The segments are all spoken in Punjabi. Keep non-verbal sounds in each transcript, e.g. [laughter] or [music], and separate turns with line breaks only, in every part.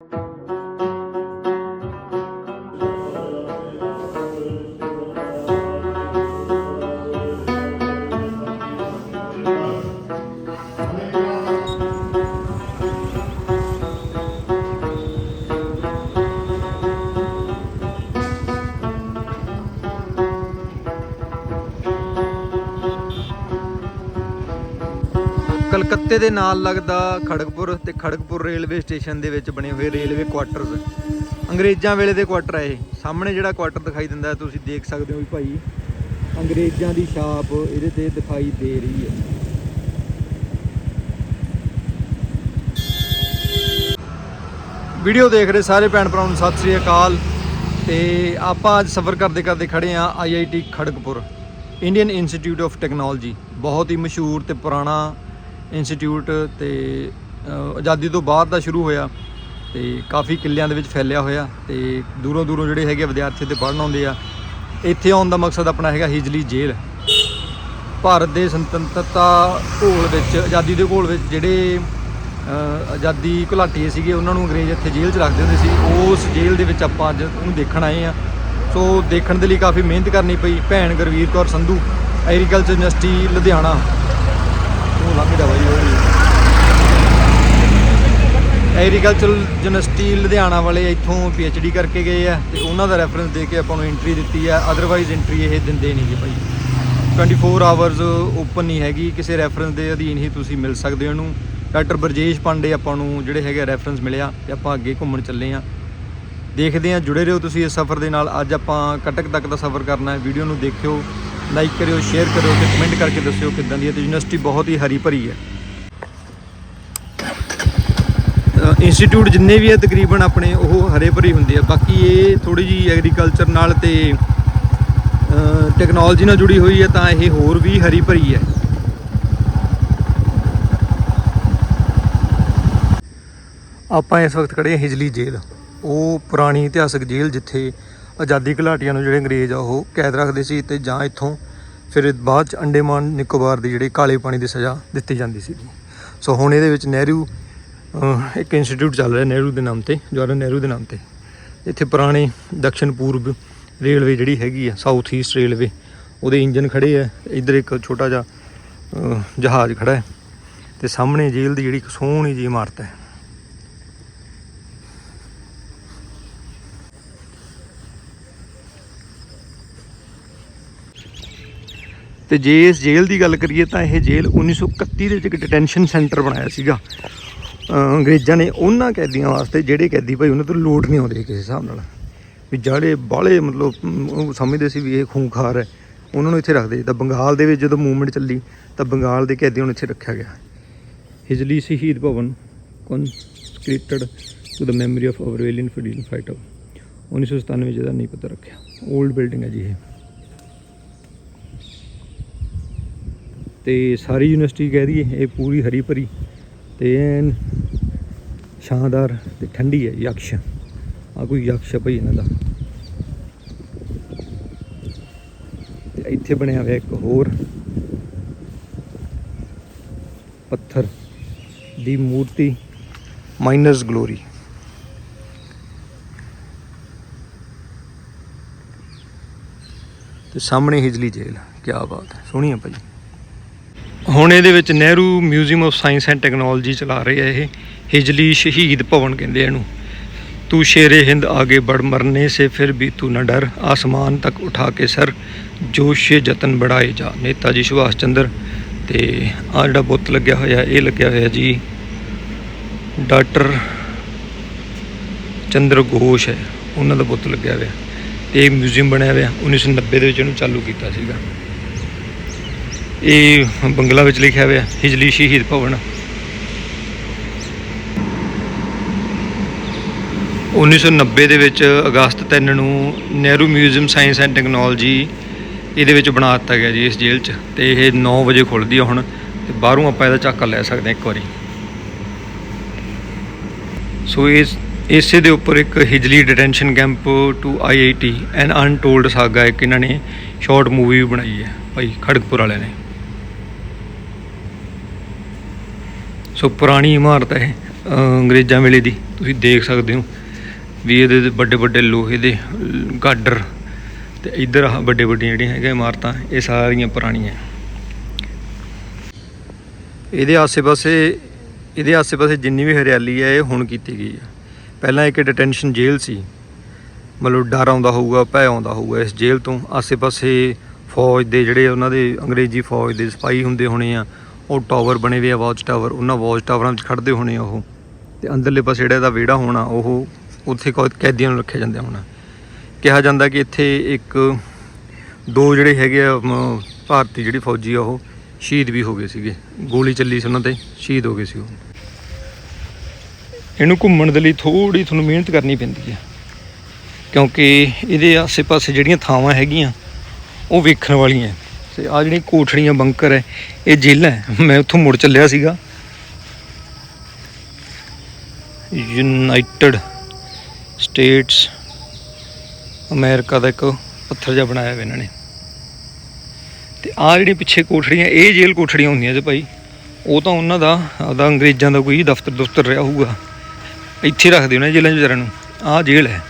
you ਕਲਕੱਤੇ ਦੇ ਨਾਲ ਲੱਗਦਾ ਖੜਗਪੁਰ ਤੇ ਖੜਗਪੁਰ ਰੇਲਵੇ ਸਟੇਸ਼ਨ ਦੇ ਵਿੱਚ ਬਣੇ ਹੋਏ ਰੇਲਵੇ ਕੁਆਟਰਸ। ਅੰਗਰੇਜ਼ਾਂ ਵੇਲੇ ਦੇ ਕੁਆਟਰ ਆ ਇਹ। ਸਾਹਮਣੇ ਜਿਹੜਾ ਕੁਆਟਰ ਦਿਖਾਈ ਦਿੰਦਾ, ਤੁਸੀਂ ਦੇਖ ਸਕਦੇ ਹੋ ਵੀ ਭਾਈ, ਅੰਗਰੇਜ਼ਾਂ ਦੀ ਛਾਪ ਇਹਦੇ ਤੇ ਦਿਖਾਈ ਦੇ ਰਹੀ ਹੈ। ਵੀਡੀਓ ਦੇਖ ਰਹੇ ਸਾਰੇ ਭੈਣ ਭਰਾਵਾਂ ਨੂੰ, ਸਤਿ ਸ੍ਰੀ ਅਕਾਲ। ਤੇ ਆਪਾਂ ਅੱਜ ਸਫ਼ਰ ਕਰਦੇ ਕਰਦੇ ਖੜੇ ਆ IIT Kharagpur, Indian Institute of Technology. ਬਹੁਤ ਹੀ ਮਸ਼ਹੂਰ ਤੇ ਪੁਰਾਣਾ ਇੰਸਟੀਚਿਊਟ ਤੇ ਆਜ਼ਾਦੀ ਤੋਂ ਬਾਅਦ ਦਾ ਸ਼ੁਰੂ ਹੋਇਆ ਤੇ ਕਾਫੀ ਕਿੱਲਿਆਂ ਦੇ ਵਿੱਚ ਫੈਲਿਆ ਹੋਇਆ ਤੇ ਦੂਰੋਂ ਦੂਰੋਂ ਜਿਹੜੇ ਹੈਗੇ ਵਿਦਿਆਰਥੀ ਤੇ ਪੜ੍ਹਨ ਆਉਂਦੇ ਆ। ਇੱਥੇ ਆਉਣ ਦਾ ਮਕਸਦ ਆਪਣਾ ਹੈਗਾ ਹਿਜਲੀ ਜੇਲ੍ਹ। ਭਾਰਤ ਦੇ ਸੁਤੰਤਰਤਾ ਘੋਲ ਵਿੱਚ, ਆਜ਼ਾਦੀ ਦੇ ਘੋਲ ਵਿੱਚ ਜਿਹੜੇ ਆਜ਼ਾਦੀ ਘੁਲਾਟੀਏ ਸੀਗੇ, ਉਹਨਾਂ ਨੂੰ ਅੰਗਰੇਜ਼ ਇੱਥੇ ਜੇਲ੍ਹ 'ਚ ਰੱਖਦੇ ਹੁੰਦੇ ਸੀ। ਉਸ ਜੇਲ੍ਹ ਦੇ ਵਿੱਚ ਆਪਾਂ ਅੱਜ ਉਹਨੂੰ ਦੇਖਣ ਆਏ ਆ। ਸੋ ਦੇਖਣ ਦੇ ਲਈ ਕਾਫੀ ਮਿਹਨਤ ਕਰਨੀ ਪਈ ਭੈਣ ਗੁਰਵੀਰ ਕੌਰ ਸੰਧੂ, ਐਗਰੀਕਲਚਰ ਯੂਨੀਵਰਸਿਟੀ ਲੁਧਿਆਣਾ। ਉਹ ਲੰਘਦਾ। ਜਾ ਉਹ ਐਗਰੀਕਲਚਰਲ ਯੂਨੀਵਰਸਿਟੀ ਲੁਧਿਆਣਾ ਵਾਲੇ ਇੱਥੋਂ ਡੀ ਕਰਕੇ ਗਏ ਆ ਤੇ ਉਹਨਾਂ ਦਾ ਰੈਫਰੈਂਸ ਦੇ ਕੇ ਆਪਾਂ ਨੂੰ ਐਂਟਰੀ ਦਿੱਤੀ ਆ ਅਦਰਵਾਈਜ਼ ਐਂਟਰੀ ਇਹ ਦਿੰਦੇ ਨਹੀਂ ਨਹੀਂਗੇ ਭਾਈ। 24 ਆਵਰਸ ਓਪਨ ਨਹੀਂ ਹੈਗੀ, ਕਿਸੇ ਰੈਫਰੈਂਸ ਦੇ ਅਧੀਨ ਹੀ ਤੁਸੀਂ ਮਿਲ ਸਕਦੇ ਹੋ ਇਹਨੂੰ। ਡਾਕਟਰ ਬਰਜੇਸ਼ ਪਾਂਡੇ ਆਪਾਂ ਨੂੰ ਜਿਹੜੇ ਹੈਗੇ ਰੈਫਰੈਂਸ ਮਿਲਿਆ ਤੇ ਆਪਾਂ ਅੱਗੇ ਘੁੰਮਣ ਚੱਲੇ ਆ। ਦੇਖਦੇ ਆ, ਜੁੜੇ ਰਹੋ ਤੁਸੀਂ ਇਸ ਸਫ਼ਰ ਦੇ ਨਾਲ। ਅੱਜ ਆਪਾਂ ਕਟਕ ਤੱਕ ਦਾ ਸਫ਼ਰ ਕਰਨਾ ਹੈ। ਵੀਡੀਓ ਨੂੰ ਦੇਖਿਓ ਲਾਈਕ ਕਰਿਓ ਸ਼ੇਅਰ ਕਰਿਓ ਤੇ ਕਮੈਂਟ ਕਰਕੇ ਦੱਸਿਓ ਕਿੱਦਾਂ ਦੀ ਹੈ ਤੇ ਯੂਨੀਵਰਸਿਟੀ ਬਹੁਤ ਹੀ ਹਰੀ ਭਰੀ ਹੈ। ਇੰਸਟੀਚਿਊਟ ਜਿੰਨੇ ਵੀ ਹੈ ਤਕਰੀਬਨ ਆਪਣੇ ਉਹ ਹਰੇ ਭਰੇ ਹੁੰਦੇ ਆ। ਬਾਕੀ ਇਹ ਥੋੜੀ ਜੀ ਐਗਰੀਕਲਚਰ ਨਾਲ ਤੇ ਟੈਕਨੋਲੋਜੀ ਨਾਲ ਜੁੜੀ ਹੋਈ ਹੈ ਤਾਂ ਇਹ ਹੋਰ ਵੀ ਹਰੀ ਭਰੀ ਹੈ ਆਪਾਂ ਇਸ ਵਕਤ ਖੜੇ ਹਾਂ ਹਿਜਲੀ ਜੇਲ੍ਹ। ਉਹ ਪੁਰਾਣੀ ਇਤਿਹਾਸਕ ਜੇਲ੍ਹ ਜਿੱਥੇ ਆਜ਼ਾਦੀ ਘੁਲਾਟੀਆਂ ਨੂੰ ਜਿਹੜੇ ਅੰਗਰੇਜ਼ ਆ, ਉਹ ਕੈਦ ਰੱਖਦੇ ਸੀ ਤੇ ਜਾਂ ਇੱਥੋਂ ਫਿਰ ਬਾਅਦ ਚ ਅੰਡੇਮਾਨ ਨਿਕੋਬਾਰ ਦੀ ਜਿਹੜੇ ਕਾਲੇ ਪਾਣੀ ਦੀ ਸਜ਼ਾ ਦਿੱਤੀ ਜਾਂਦੀ ਸੀ ਸੋ ਹੁਣ ਇਹਦੇ ਵਿੱਚ ਨਹਿਰੂ ਇੱਕ ਇੰਸਟੀਚਿਊਟ ਚੱਲ ਰਿਹਾ ਨਹਿਰੂ ਦੇ ਨਾਮ ਤੇ ਜਵਾਹਰ ਨਹਿਰੂ ਦੇ ਨਾਮ ਤੇ। ਇੱਥੇ ਪੁਰਾਣੇ ਦક્ષਿਣ ਪੂਰਬ ਰੇਲਵੇ ਜਿਹੜੀ ਹੈਗੀ ਆ ਸਾਊਥ ਈਸਟ ਰੇਲਵੇ, ਉਹਦੇ ਇੰਜਨ ਖੜੇ ਆ। ਇੱਧਰ ਇੱਕ ਛੋਟਾ ਜਿਹਾ ਜਹਾਜ਼ ਖੜਾ ਹੈ ਤੇ ਸਾਹਮਣੇ ਜੇਲ੍ਹ ਦੀ ਜਿਹੜੀ ਇੱਕ ਸੋਹਣੀ ਜਿਹੀ ਇਮਾਰਤ ਹੈ। ਤੇ ਜੇ ਇਸ ਜੇਲ੍ਹ ਦੀ ਗੱਲ ਕਰੀਏ ਤਾਂ ਇਹ ਜੇਲ੍ਹ 1931 ਦੇ ਵਿੱਚ ਇੱਕ ਡਿਟੈਂਸ਼ਨ ਸੈਂਟਰ ਬਣਾਇਆ ਸੀਗਾ। ਅੰਗਰੇਜ਼ਾਂ ਨੇ ਉਹਨਾਂ ਕੈਦੀਆਂ ਵਾਸਤੇ ਜਿਹੜੇ ਕੈਦੀ ਭਾਈ ਉਹਨਾਂ ਤੋਂ ਲੋਟ ਨਹੀਂ ਆਉਂਦੇ ਕਿਸੇ ਹਿਸਾਬ ਨਾਲ। ਵੀ ਜਿਹੜੇ ਬਾਹਲੇ ਮਤਲਬ ਉਹ ਸਮਝਦੇ ਸੀ ਵੀ ਇਹ ਖੂੰਖਾਰ ਹੈ। ਉਹਨਾਂ ਨੂੰ ਇੱਥੇ ਰੱਖਦੇ ਤਾਂ ਬੰਗਾਲ ਦੇ ਵਿੱਚ ਜਦੋਂ ਮੂਵਮੈਂਟ ਚੱਲੀ, ਤਾਂ ਬੰਗਾਲ ਦੇ ਕੈਦੀਆਂ ਨੂੰ ਇੱਥੇ ਰੱਖਿਆ ਗਿਆ। Hijli Shaheed Bhawan consecrated to the memory of our valiant freedom fighter 1997 ਜਿਹਦਾ ਨਹੀਂ ਪਤਾ ਰੱਖਿਆ। 올ਡ ਬਿਲਡਿੰਗ ਹੈ ਜੀ ਇਹ। ਤੇ ਸਾਰੀ ਯੂਨੀਵਰਸਿਟੀ ਕਹਿ ਦਈਏ, ਇਹ ਪੂਰੀ ਹਰੀ ਭਰੀ। ਤੇ ਐਨ ਸ਼ਾਨਦਾਰ ਤੇ ਠੰਡੀ ਹੈ ਯਕਸ਼। ਆ ਕੋਈ ਯਕਸ਼ ਹੈ ਭਈ ਇਹਨਾਂ ਦਾ। ਤੇ ਇੱਥੇ ਬਣਿਆ ਹੋਇਆ ਇੱਕ ਹੋਰ ਪੱਥਰ ਦੀ ਮੂਰਤੀ ਮਾਈਨਰਸ ਗਲੋਰੀ। ਤੇ ਸਾਹਮਣੇ ਹਿਜਲੀ ਜੇਲ ਕੀ ਬਾਤ ਹੈ। ਸੋਹਣੀ ਹੈ ਭਾਈ। ਹੁਣ ਇਹਦੇ ਵਿੱਚ Nehru Museum of Science and Technology ਚਲਾ ਰਹੇ ਆ ਇਹ। ਹਿਜਲੀ ਸ਼ਹੀਦ ਭਵਨ ਕਹਿੰਦੇ ਇਹਨੂੰ। ਤੂੰ ਸ਼ੇਰੇ ਹਿੰਦ ਆਗੇ ਬੜ ਮਰਨੇ ਸੇ ਫਿਰ ਵੀ ਤੂੰ ਨਾ ਡਰ। ਆਸਮਾਨ ਤੱਕ ਉਠਾ ਕੇ ਸਰ ਜੋਸ਼ੇ ਜਤਨ ਬੜਾਏ ਜਾ। ਨੇਤਾ ਜੀ ਸੁਭਾਸ਼ ਚੰਦਰ ਤੇ ਆ ਜਿਹੜਾ ਬੁੱਤ ਲੱਗਿਆ ਹੋਇਆ, ਇਹ ਲੱਗਿਆ ਹੋਇਆ ਜੀ। ਡਾਕਟਰ ਚੰਦਰ ਘੋਸ਼ ਹੈ। ਉਹਨਾਂ ਦਾ ਬੁੱਤ ਲੱਗਿਆ ਹੋਇਆ। ਤੇ ਇਹ ਮਿਊਜ਼ੀਅਮ ਬਣਿਆ ਹੋਇਆ। 1990 ਦੇ ਵਿੱਚ ਇਹਨੂੰ ਚਾਲੂ ਕੀਤਾ ਸੀਗਾ। ਇਹ ਬੰਗਲਾ ਵਿੱਚ ਲਿਖਿਆ ਹੋਇਆ, ਹਿਜਲੀ ਸ਼ਹੀਦ ਭਵਨ। 1990 ਦੇ ਵਿੱਚ ਅਗਸਤ 3 ਨੂੰ Nehru Museum Science and Technology ਇਹਦੇ ਵਿੱਚ ਬਣਾ ਦਿੱਤਾ ਗਿਆ ਜੀ ਇਸ ਜੇਲ੍ਹ 'ਚ ਤੇ ਇਹ 9 ਵਜੇ ਖੁੱਲਦੀ ਆ ਹੁਣ ਤੇ ਬਾਹਰੋਂ ਆਪਾਂ ਇਹਦਾ ਝਾਕਾ ਲੈ ਸਕਦੇ ਹਾਂ ਇੱਕ ਵਾਰੀ। ਸੋ ਇਸ, ਇਸੇ ਦੇ ਉੱਪਰ ਇੱਕ Hijli detention camp to IIT an untold saga ਇੱਕ ਇਹਨਾਂ ਨੇ ਸ਼ਾਰਟ ਮੂਵੀ ਵੀ ਬਣਾਈ ਹੈ, ਭਾਈ ਖੜਕਪੁਰ ਵਾਲਿਆਂ ਨੇ। ਸੋ ਪੁਰਾਣੀ ਇਮਾਰਤ ਹੈ, ਅਹ, ਅੰਗਰੇਜ਼ਾਂ ਵੇਲੇ ਦੀ। ਤੁਸੀਂ ਦੇਖ ਸਕਦੇ ਹੋ ਵੀ ਇਹਦੇ ਤੇ ਵੱਡੇ ਵੱਡੇ ਲੋਹੇ ਦੇ ਗਾਡਰ ਤੇ ਇੱਧਰ ਆ ਵੱਡੇ ਵੱਡੀਆਂ ਜਿਹੜੀਆਂ ਹੈਗੀਆਂ ਇਮਾਰਤਾਂ, ਇਹ ਸਾਰੀਆਂ ਪੁਰਾਣੀਆਂ। ਇਹਦੇ ਆਸੇ-ਪਾਸੇ ਇਹਦੇ ਆਸੇ-ਪਾਸੇ ਜਿੰਨੀ ਵੀ ਹਰਿਆਲੀ ਹੈ, ਇਹ ਹੁਣ ਕੀਤੀ ਗਈ ਹੈ। ਪਹਿਲਾਂ ਇੱਕ ਡਿਟੈਂਸ਼ਨ ਜੇਲ੍ਹ ਸੀ। ਮਤਲਬ ਡਰ ਆਉਂਦਾ ਹੋਊਗਾ, ਭੈ ਆਉਂਦਾ ਹੋਊਗਾ ਇਸ ਜੇਲ੍ਹ ਤੋਂ। ਆਸੇ-ਪਾਸੇ ਫੌਜ ਦੇ ਜਿਹੜੇ ਉਹਨਾਂ ਦੇ ਅੰਗਰੇਜ਼ੀ ਫੌਜ ਦੇ ਸਿਪਾਹੀ ਹੁੰਦੇ ਹੋਣੇ ਆ ਉਹ ਟਾਵਰ ਬਣੇ ਹੋਏ ਆ, ਵਾਚ ਟਾਵਰ, ਉਹਨਾਂ ਵਾਚ ਟਾਵਰਾਂ ਵਿੱਚ ਖੜਦੇ ਹੋਣੇ ਆ ਉਹ। ਤੇ ਅੰਦਰਲੇ ਪਾਸੇ ਜਿਹੜਾ ਇਹਦਾ ਵਿਹੜਾ ਹੋਣਾ, ਉਹ ਉੱਥੇ ਕੌ- ਕੈਦੀਆਂ ਨੂੰ ਰੱਖਿਆ ਜਾਂਦਾ ਹੋਣਾ। ਕਿਹਾ ਜਾਂਦਾ ਕਿ ਇੱਥੇ ਇੱਕ, ਦੋ ਜਿਹੜੇ ਹੈਗੇ ਆ ਭਾਰਤੀ ਜਿਹੜੀ ਫੌਜੀ ਆ ਉਹ ਸ਼ਹੀਦ ਵੀ ਹੋ ਗਏ ਸੀਗੇ। ਗੋਲੀ ਚੱਲੀ ਸੀ ਉਹਨਾਂ ਤੇ, ਸ਼ਹੀਦ ਹੋ ਗਏ ਸੀ ਉਹ। ਇਹਨੂੰ ਘੁੰਮਣ ਦੇ ਲਈ ਥੋੜੀ ਤੁਹਾਨੂੰ ਮਿਹਨਤ ਕਰਨੀ ਪੈਂਦੀ ਹੈ ਕਿਉਂਕਿ ਇਹਦੇ ਆਸੇ-ਪਾਸੇ ਜਿਹੜੀਆਂ ਥਾਵਾਂ ਹੈਗੀਆਂ, ਉਹ ਵੇਖਣ ਵਾਲੀਆਂ। ਤੇ ਆ ਜਿਹੜੀਆਂ ਕੋਠੜੀਆਂ, ਬੰਕਰ ਹੈ ਇਹ ਜੇਲ੍ਹ ਹੈ। ਮੈਂ ਉੱਥੋਂ ਮੁੜ ਚੱਲਿਆ ਸੀਗਾ। ਯੂਨਾਈਟਿਡ ਸਟੇਟਸ ਅਮਰੀਕਾ ਦਾ ਇੱਕ ਪੱਥਰ ਜਿਹਾ ਬਣਾਇਆ ਹੋਇਆ ਇਹਨਾਂ ਨੇ। ਤੇ ਆ ਜਿਹੜੀ ਪਿੱਛੇ ਕੋਠੜੀਆਂ, ਇਹ ਜੇਲ੍ਹ ਕੋਠੜੀਆਂ ਹੁੰਦੀਆਂ ਜੇ ਭਾਈ। ਉਹ ਤਾਂ ਉਹਨਾਂ ਦਾ, ਆਪਦਾ ਅੰਗਰੇਜ਼ਾਂ ਦਾ ਕੋਈ ਦਫ਼ਤਰ ਦਫ਼ਤਰ ਰਿਹਾ ਹੋਊਗਾ। ਇੱਥੇ ਰੱਖਦੇ ਉਹਨਾਂ ਜੇਲ੍ਹਾਂ 'ਚ ਵਿਚਾਰਿਆਂ ਨੂੰ। ਆਹ ਜੇਲ੍ਹ ਹੈ।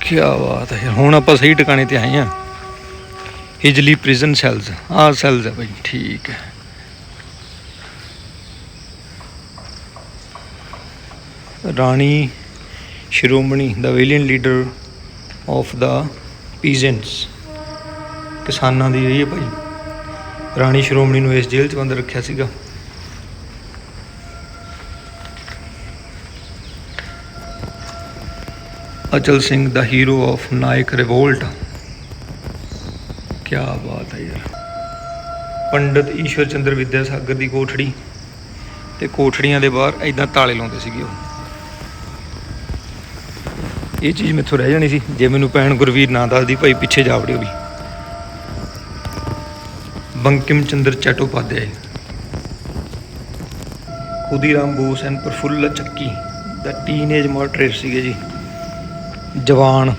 ਕੀ ਬਾਤ ਹੈ ਹੁਣ ਆਪਾਂ ਸਹੀ ਟਿਕਾਣੇ ਤੇ ਆਏ ਹਾਂ। ਹਿਜਲੀ ਪ੍ਰਿਜ਼ਨ ਸੈਲਸ ਆ ਸੈਲਸ ਹੈ ਭਾਈ ਠੀਕ ਹੈ। Rani Shiromani the valiant leader of the peasants ਕਿਸਾਨਾਂ ਦੀ ਰਹੀ ਹੈ ਭਾਈ ਰਾਣੀ ਸ਼੍ਰੋਮਣੀ ਨੂੰ ਇਸ ਜੇਲ੍ਹ 'ਚ ਬੰਦ ਰੱਖਿਆ ਸੀਗਾ। Achal Singh the hero of Naik revolt ਕੀ ਬਾਤ ਹੈ ਯਾਰ। ਪੰਡਿਤ ਈਸ਼ਵਰ ਚੰਦਰ ਵਿਦਿਆ ਸਾਗਰ ਦੀ ਕੋਠੜੀ ਤੇ ਕੋਠੜੀਆਂ ਦੇ ਬਾਹਰ ਐਦਾਂ ਤਾਲੇ ਲਾਉਂਦੇ ਸੀਗੇ ਉਹ। ਇਹ ਚੀਜ਼ ਮੈਥੋਂ ਰਹਿ ਜਾਣੀ ਸੀ, ਜੇ ਮੈਨੂੰ ਭੈਣ ਗੁਰਵੀਰ ਨਾ ਦੱਸਦੀ ਭਾਈ ਪਿੱਛੇ ਜਾ ਵੜਿਓ ਵੀ। Bankim Chandra Chattopadhyay. Khudiram Bose and Prafulla Chaki, the teenage murderer ਸੀਗੇ ਜੀ। ਜਵਾਨ।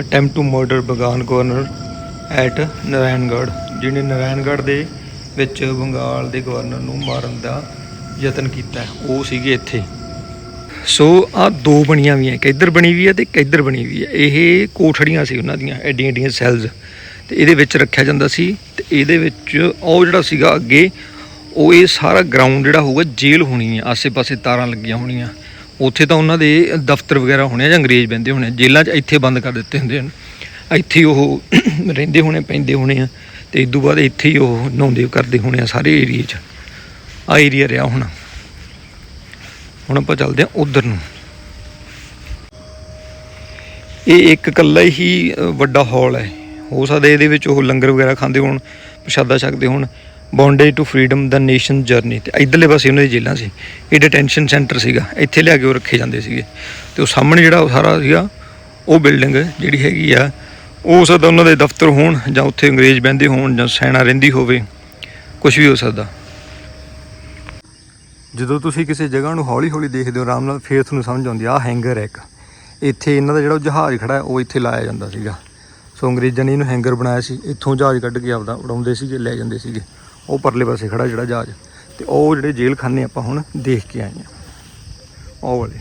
Attempt to murder Bengal governor at Narayangarh ਜਿਹਨੇ ਨਾਰਾਇਣਗੜ੍ਹ ਦੇ ਵਿੱਚ ਬੰਗਾਲ ਦੇ ਗਵਰਨਰ ਨੂੰ ਮਾਰਨ ਦਾ ਯਤਨ ਕੀਤਾ ਉਹ ਸੀਗੇ ਇੱਥੇ। ਸੋ ਆ ਦੋ ਬਣੀਆਂ ਵੀ ਹੈ। ਇੱਕ ਇੱਧਰ ਬਣੀ ਵੀ ਹੈ ਤੇ ਇੱਕ ਇੱਧਰ ਬਣੀ ਵੀ ਹੈ। ਇਹ ਕੋਠੜੀਆਂ ਸੀ ਉਹਨਾਂ ਦੀਆਂ, ਐਡੀਆਂ ਐਡੀਆਂ ਸੈਲਸ ਤੇ ਇਹਦੇ ਵਿੱਚ ਰੱਖਿਆ ਜਾਂਦਾ ਸੀ ਤੇ ਇਹਦੇ ਵਿੱਚ ਉਹ ਜਿਹੜਾ ਸੀਗਾ ਅੱਗੇ, ਉਹ ਇਹ ਸਾਰਾ ਗਰਾਊਂਡ ਜਿਹੜਾ ਹੋਊਗਾ ਜੇਲ੍ਹ ਹੋਣੀ ਹੈ। ਆਸੇ-ਪਾਸੇ ਤਾਰਾਂ ਲੱਗੀਆਂ ਹੋਣੀਆਂ। ਉੱਥੇ ਤਾਂ ਉਹਨਾਂ ਦੇ ਦਫ਼ਤਰ ਵਗੈਰਾ ਹੋਣੇ ਆ ਜਾਂ ਅੰਗਰੇਜ਼ ਬਹਿੰਦੇ ਹੋਣੇ ਆ। ਜੇਲ੍ਹਾਂ 'ਚ ਇੱਥੇ ਬੰਦ ਕਰ ਦਿੱਤੇ ਹੁੰਦੇ ਹਨ। ਇੱਥੇ ਉਹ [coughs] ਰਹਿੰਦੇ ਹੋਣੇ, ਪੈਂਦੇ ਹੋਣੇ ਆ ਤੇ ਇਸ ਤੋਂ ਬਾਅਦ ਇੱਥੇ ਹੀ ਉਹ ਨਹਾਉਂਦੇ ਕਰਦੇ ਹੋਣੇ ਆ ਸਾਰੇ ਏਰੀਏ 'ਚ। ਆ ਏਰੀਆ ਰਿਹਾ ਹੁਣ। ਹੁਣ ਆਪਾਂ ਚੱਲਦੇ ਹਾਂ ਉਧਰ ਨੂੰ। ਇਹ ਇੱਕ ਇਕੱਲਾ ਹੀ ਵੱਡਾ ਹਾਲ ਹੈ। ਹੋ ਸਕਦਾ ਇਹਦੇ ਵਿੱਚ ਉਹ ਲੰਗਰ ਵਗੈਰਾ ਖਾਂਦੇ ਹੋਣ, ਪ੍ਰਸ਼ਾਦਾ ਛਕਦੇ ਹੋਣ। Bondage to freedom the nation journey ਤੇ ਇਧਰਲੇ ਪਾਸੇ ਉਹਨਾਂ ਦੀ ਜੇਲ੍ਹਾਂ ਸੀ। ਇਹ ਡਿਟੈਂਸ਼ਨ ਸੈਂਟਰ ਸੀਗਾ। ਇੱਥੇ ਲਿਆ ਕੇ ਉਹ ਰੱਖੇ ਜਾਂਦੇ ਸੀਗੇ। ਤੇ ਉਹ ਸਾਹਮਣੇ ਜਿਹੜਾ ਉਹ ਸਾਰਾ ਸੀਗਾ, ਉਹ ਬਿਲਡਿੰਗ ਜਿਹੜੀ ਹੈਗੀ ਆ, ਉਹ ਹੋ ਸਕਦਾ ਉਹਨਾਂ ਦੇ ਦਫ਼ਤਰ ਹੋਣ ਜਾਂ ਉੱਥੇ ਅੰਗਰੇਜ਼ ਬਹਿੰਦੇ ਹੋਣ ਜਾਂ ਸੈਨਾ ਰਹਿੰਦੀ ਹੋਵੇ। ਕੁਝ ਵੀ ਹੋ ਸਕਦਾ। ਜਦੋਂ ਤੁਸੀਂ ਕਿਸੇ ਜਗ੍ਹਾ ਨੂੰ ਹੌਲੀ-ਹੌਲੀ ਦੇਖਦੇ ਹੋ, ਆਰਾਮ ਨਾਲ ਫੇਰ ਤੁਹਾਨੂੰ ਸਮਝ ਆਉਂਦੀ ਆ, ਆਹ ਹੈਂਗਰ ਹੈ ਇੱਕ। ਇੱਥੇ ਇਹਨਾਂ ਦਾ ਜਿਹੜਾ ਜਹਾਜ਼ ਖੜਾ ਉਹ ਇੱਥੇ ਲਾਇਆ ਜਾਂਦਾ ਸੀਗਾ। ਸੋ ਅੰਗਰੇਜ਼ਾਂ ਨੇ ਇਹਨੂੰ ਹੈਂਗਰ ਬਣਾਇਆ ਸੀ। ਇੱਥੋਂ ਜਹਾਜ਼ ਕੱਢ ਕੇ ਆਪਦਾ ਉਡਾਉਂਦੇ ਸੀਗੇ, ਲੈ ਜਾਂਦੇ ਸੀਗੇ। ਉਹ ਪਰਲੇ ਪਾਸੇ ਖੜਾ ਜਿਹੜਾ ਜਹਾਜ਼, ਤੇ ਉਹ ਜਿਹੜੇ ਜੇਲ੍ਹ ਖਾਨੇ ਆਪਾਂ ਹੁਣ ਦੇਖ ਕੇ ਆਏ ਆ ਉਹ ਵਾਲੇ।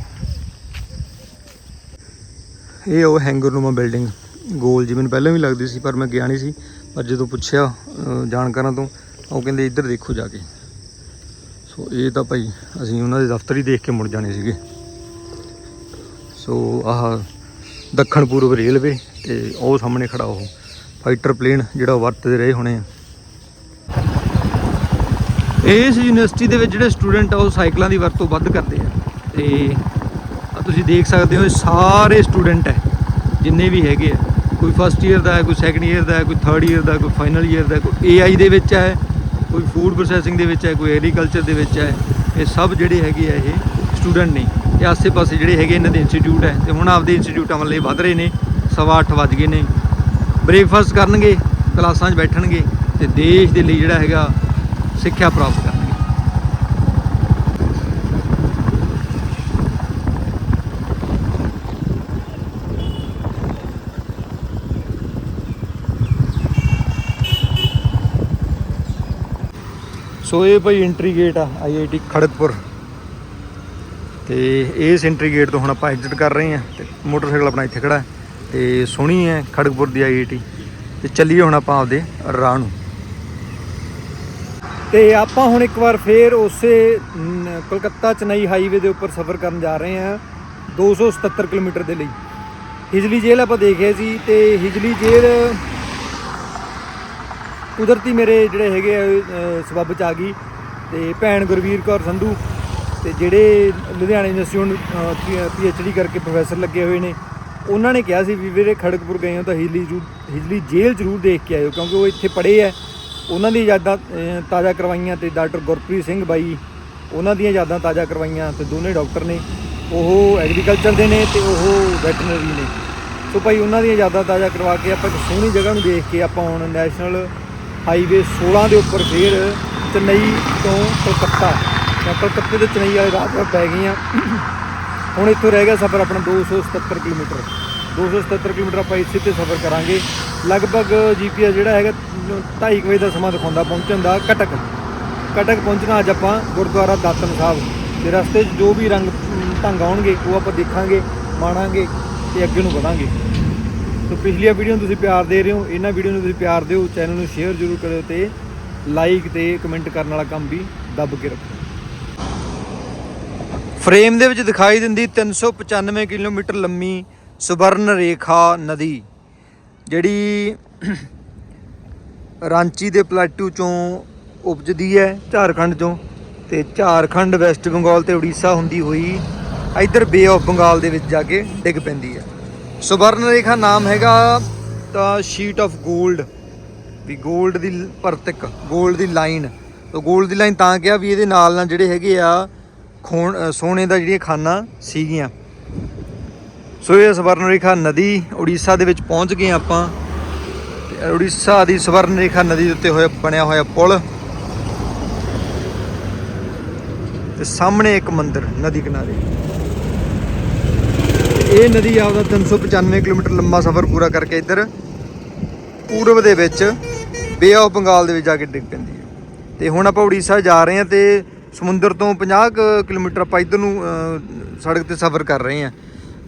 ਇਹ ਉਹ ਹੈਂਗਰ ਨੂਮਾ ਬਿਲਡਿੰਗ, ਗੋਲ ਜੀ ਮੈਨੂੰ ਪਹਿਲਾਂ ਵੀ ਲੱਗਦੀ ਸੀ, ਪਰ ਮੈਂ ਗਿਆ ਨਹੀਂ ਸੀ। ਪਰ ਜਦੋਂ ਪੁੱਛਿਆ ਜਾਣਕਾਰਾਂ ਤੋਂ, ਉਹ ਕਹਿੰਦੇ ਇੱਧਰ ਦੇਖੋ ਜਾ ਕੇ। ਸੋ ਇਹ ਤਾਂ ਭਾਈ ਅਸੀਂ ਉਹਨਾਂ ਦੇ ਦਫ਼ਤਰ ਹੀ ਦੇਖ ਕੇ ਮੁੜ ਜਾਣੇ ਸੀਗੇ। ਸੋ ਆਹ ਦੱਖਣ ਪੂਰਬ ਰੇਲਵੇ ਤੇ ਉਹ ਸਾਹਮਣੇ ਖੜਾ ਉਹ। ਫਾਈਟਰ ਪਲੇਨ ਜਿਹੜਾ ਉਹ ਵਰਤਦੇ ਰਹੇ ਹੋਣੇ ਆ। ਇਸ ਯੂਨੀਵਰਸਿਟੀ ਦੇ ਵਿੱਚ ਜਿਹੜੇ ਸਟੂਡੈਂਟ ਆ, ਉਹ ਸਾਈਕਲਾਂ ਦੀ ਵਰਤੋਂ ਵੱਧ ਕਰਦੇ ਆ। ਤੇ ਤੁਸੀਂ ਦੇਖ ਸਕਦੇ ਹੋ, ਇਹ ਸਾਰੇ ਸਟੂਡੈਂਟ ਹੈ ਜਿੰਨੇ ਵੀ ਹੈਗੇ ਆ। ਕੋਈ ਫਸਟ ਈਅਰ ਦਾ ਹੈ, ਕੋਈ ਸੈਕੰਡ ਈਅਰ ਦਾ ਹੈ, ਕੋਈ ਥਰਡ ਈਅਰ ਦਾ, ਕੋਈ ਫਾਈਨਲ ਈਅਰ ਦਾ, ਕੋਈ ਏਆਈ ਦੇ ਵਿੱਚ ਹੈ, ਕੋਈ ਫੂਡ ਪ੍ਰੋਸੈਸਿੰਗ ਦੇ ਵਿੱਚ ਹੈ, ਕੋਈ ਐਗਰੀਕਲਚਰ ਦੇ ਵਿੱਚ ਹੈ। ਇਹ ਸਭ ਜਿਹੜੇ ਹੈਗੇ ਆ, ਇਹ ਸਟੂਡੈਂਟ ਨੇ। ਤੇ ਆਸੇ-ਪਾਸੇ ਜਿਹੜੇ ਹੈਗੇ, ਇਹਨਾਂ ਦੇ ਇੰਸਟੀਚਿਊਟ ਹੈ ਤੇ ਹੁਣ ਆਪਦੇ ਇੰਸਟੀਚਿਊਟਾਂ ਵੱਲ ਇਹ ਵਧ ਰਹੇ ਨੇ, ਸਵਾ ਅੱਠ ਵੱਜ ਗਏ ਨੇ। ਬ੍ਰੇਕਫਾਸਟ ਕਰਨਗੇ, ਕਲਾਸਾਂ 'ਚ ਬੈਠਣਗੇ, ਤੇ ਦੇਸ਼ ਦੇ ਲਈ ਜਿਹੜਾ ਹੈਗਾ ਸਿੱਖਿਆ ਪ੍ਰਾਪਤ ਕਰਨਗੇ। ਸੋ ਇਹ ਭਾਈ ਐਂਟਰੀ ਗੇਟ ਆ ਆਈਆਈਟੀ ਖੜਗਪੁਰ। ਤੇ ਇਸ ਐਂਟਰੀ ਗੇਟ ਤੋਂ ਹੁਣ ਆਪਾਂ ਐਗਜ਼ਿਟ ਕਰ ਰਹੇ ਹਾਂ ਤੇ ਮੋਟਰਸਾਈਕਲ ਆਪਣਾ ਇੱਥੇ ਖੜਾ ਹੈ। ਤੇ ਸੋਹਣੀ ਹੈ ਖੜਗਪੁਰ ਦੀ ਆਈਆਈਟੀ ਤੇ ਚੱਲੀਏ ਹੁਣ ਆਪਾਂ ਆਪਦੇ ਰਾਹ ਨੂੰ। ਤੇ ਆਪਾਂ ਹੁਣ ਇੱਕ ਵਾਰ ਫੇਰ ਉਸੇ ਕਲਕੱਤਾ ਕੋਲਕਾਤਾ ਚੇਨਈ ਹਾਈਵੇ ਦੇ ਉੱਪਰ ਸਫ਼ਰ ਕਰਨ ਜਾ ਰਹੇ ਹਾਂ 277 ਕਿਲੋਮੀਟਰ ਦੇ ਲਈ। ਹਿਜਲੀ ਜੇਲ੍ਹ ਆਪਾਂ ਦੇਖਿਆ ਸੀ ਤੇ ਹਿਜਲੀ ਜੇਲ੍ਹ ਕੁਦਰਤੀ ਮੇਰੇ ਜਿਹੜੇ ਹੈਗੇ ਆ ਸਬੱਬ ਚ ਆ ਗਈ ਤੇ ਭੈਣ ਗੁਰਵੀਰ ਕੌਰ ਸੰਧੂ ਤੇ ਜਿਹੜੇ ਲੁਧਿਆਣਾ ਯੂਨੀਵਰਸਿਟੀ ਹੁਣ ਪੀ ਐਚ ਡੀ ਕਰਕੇ ਪ੍ਰੋਫੈਸਰ ਲੱਗੇ ਹੋਏ ਨੇ, ਉਹਨਾਂ ਨੇ ਕਿਹਾ ਸੀ ਵੀ ਵੀਰੇ ਖੜਗਪੁਰ ਗਏ ਹੋ ਤਾਂ ਹਿਜਲੀ ਜ਼ਰੂਰ ਹਿਜਲੀ ਜੇਲ੍ਹ ਜ਼ਰੂਰ ਦੇਖ ਕੇ ਆਇਓ ਕਿਉਂਕਿ ਉਹ ਇੱਥੇ ਪੜ੍ਹੇ ਆ। ਉਹਨਾਂ ਦੀ ਯਾਦਾਂ ਤਾਜ਼ਾ ਕਰਵਾਈਆਂ ਤੇ ਡਾਕਟਰ ਗੁਰਪ੍ਰੀਤ ਸਿੰਘ ਬਾਈ, ਉਹਨਾਂ ਦੀਆਂ ਯਾਦਾਂ ਤਾਜ਼ਾ ਕਰਵਾਈਆਂ ਤੇ ਦੋਨੇ ਡਾਕਟਰ ਨੇ। ਉਹ ਐਗਰੀਕਲਚਰ ਦੇ ਨੇ ਤੇ ਉਹ ਵੈਟਰਨਰੀ ਨੇ। ਸੋ ਭਾਈ, ਉਹਨਾਂ ਦੀਆਂ ਯਾਦਾਂ ਤਾਜ਼ਾ ਕਰਵਾ ਕੇ ਆਪਾਂ ਇੱਕ ਸੋਹਣੀ ਜਗ੍ਹਾ ਨੂੰ ਦੇਖ ਕੇ ਆਪਾਂ ਹੁਣ ਨੈਸ਼ਨਲ ਹਾਈਵੇ 16 ਦੇ ਉੱਪਰ ਫੇਰ ਚੇਨਈ ਤੋਂ ਕਲਕੱਤਾ। ਜਾਂ ਕਲਕੱਤੇ ਤੋਂ ਚੇਨਈ ਵਾਲੇ ਰਾਹ 'ਤੇ ਪੈ ਗਈਆਂ ਹੁਣ ਇੱਥੋਂ ਰਹਿ ਗਿਆ ਸਫ਼ਰ ਆਪਣਾ 277 ਕਿਲੋਮੀਟਰ। 277 ਕਿਲੋਮੀਟਰ ਆਪਾਂ ਇਸੇ ਤੇ ਸਫ਼ਰ ਕਰਾਂਗੇ। ਲਗਭਗ ਜੀਪੀਐਸ ਜਿਹੜਾ ਹੈਗਾ 2:30 ਵਜੇ ਦਾ ਸਮਾਂ ਦਿਖਾਉਂਦਾ, ਪਹੁੰਚਣ ਦਾ ਕਟਕ ਕਟਕ ਪਹੁੰਚਣਾ ਅੱਜ ਆਪਾਂ ਗੁਰਦੁਆਰਾ ਦਾਤਨ ਸਾਹਿਬ। ਤੇ ਰਸਤੇ 'ਚ ਜੋ ਵੀ ਰੰਗ ਢੰਗ ਆਉਣਗੇ, ਉਹ ਆਪਾਂ ਦੇਖਾਂਗੇ, ਮਾਣਾਂਗੇ ਤੇ ਅੱਗੇ ਨੂੰ ਵਧਾਂਗੇ। ਸੋ ਪਿਛਲੀਆਂ ਵੀਡੀਓ ਨੂੰ ਤੁਸੀਂ ਪਿਆਰ ਦੇ ਰਹੇ ਹੋ, ਇਹਨਾਂ ਵੀਡੀਓ ਨੂੰ ਤੁਸੀਂ ਪਿਆਰ ਦਿਓ, ਚੈਨਲ ਨੂੰ ਸ਼ੇਅਰ ਜ਼ਰੂਰ ਕਰਿਓ ਤੇ ਲਾਈਕ ਤੇ ਕਮੈਂਟ ਕਰਨ ਵਾਲਾ ਕੰਮ ਵੀ ਦੱਬ ਕੇ ਰੱਖੋ। ਫਰੇਮ ਦੇ ਵਿੱਚ ਦਿਖਾਈ ਦਿੰਦੀ 395 ਕਿਲੋਮੀਟਰ ਲੰਮੀ ਸੁਵਰਨ ਰੇਖਾ ਨਦੀ। ਜਿਹੜੀ ਰਾਂਚੀ ਦੇ ਪਲੈਟੂ ਚੋਂ ਉਪਜਦੀ ਹੈ, ਝਾਰਖੰਡ ਚੋਂ, ਤੇ ਝਾਰਖੰਡ, ਵੈਸਟ ਬੰਗਾਲ ਤੇ ਉੜੀਸਾ ਹੁੰਦੀ ਹੋਈ ਇਧਰ ਬੇ ਆਫ ਬੰਗਾਲ ਦੇ ਵਿੱਚ ਜਾ ਕੇ ਡਿੱਗ ਪੈਂਦੀ ਹੈ। ਸੁਵਰਨ ਰੇਖਾ ਨਾਮ ਹੈਗਾ ਤਾਂ ਸ਼ੀਟ ਆਫ ਗੋਲਡ ਵੀ ਗੋਲਡ ਦੀ ਪਰਤਕ ਗੋਲਡ ਦੀ ਲਾਈਨ ਤਾਂ 골ਡ ਦੀ ਲਾਈਨ ਤਾਂ ਕਿਹਾ ਵੀ ਇਹਦੇ ਨਾਲ ਨਾਲ ਜਿਹੜੇ ਹੈਗੇ ਆ ਸੋਨੇ ਦਾ ਜਿਹੜੀਆਂ ਖਾਨਾ ਸੀਗੀਆਂ। ਸੋ ਇਹ ਸਵਰਨ ਰੇਖਾ ਨਦੀ ਉੜੀਸਾ ਦੇ ਵਿੱਚ ਪਹੁੰਚ ਗਏ ਆਪਾਂ। ਤੇ ਉੜੀਸਾ ਦੀ ਸਵਰਨ ਰੇਖਾ ਨਦੀ ਦੇ ਉੱਤੇ ਹੋਇਆ, ਬਣਿਆ ਹੋਇਆ ਪੁਲ। ਤੇ ਸਾਹਮਣੇ ਇੱਕ ਮੰਦਿਰ ਨਦੀ ਕਿਨਾਰੇ। ਇਹ ਨਦੀ ਆਪਦਾ 395 ਕਿਲੋਮੀਟਰ ਲੰਮਾ ਸਫ਼ਰ ਪੂਰਾ ਕਰਕੇ ਇੱਧਰ, ਪੂਰਬ ਦੇ ਵਿੱਚ ਬੇ ਆਫ ਬੰਗਾਲ ਦੇ ਵਿੱਚ ਜਾ ਕੇ ਡਿੱਗ ਪੈਂਦੀ ਹੈ। ਤੇ ਹੁਣ ਆਪਾਂ ਉੜੀਸਾ ਜਾ ਰਹੇ ਹਾਂ ਤੇ ਸਮੁੰਦਰ ਤੋਂ 50 ਕੁ ਕਿਲੋਮੀਟਰ ਆਪਾਂ ਇੱਧਰ ਨੂੰ ਸੜਕ ਤੇ ਸਫ਼ਰ ਕਰ ਰਹੇ ਹਾਂ।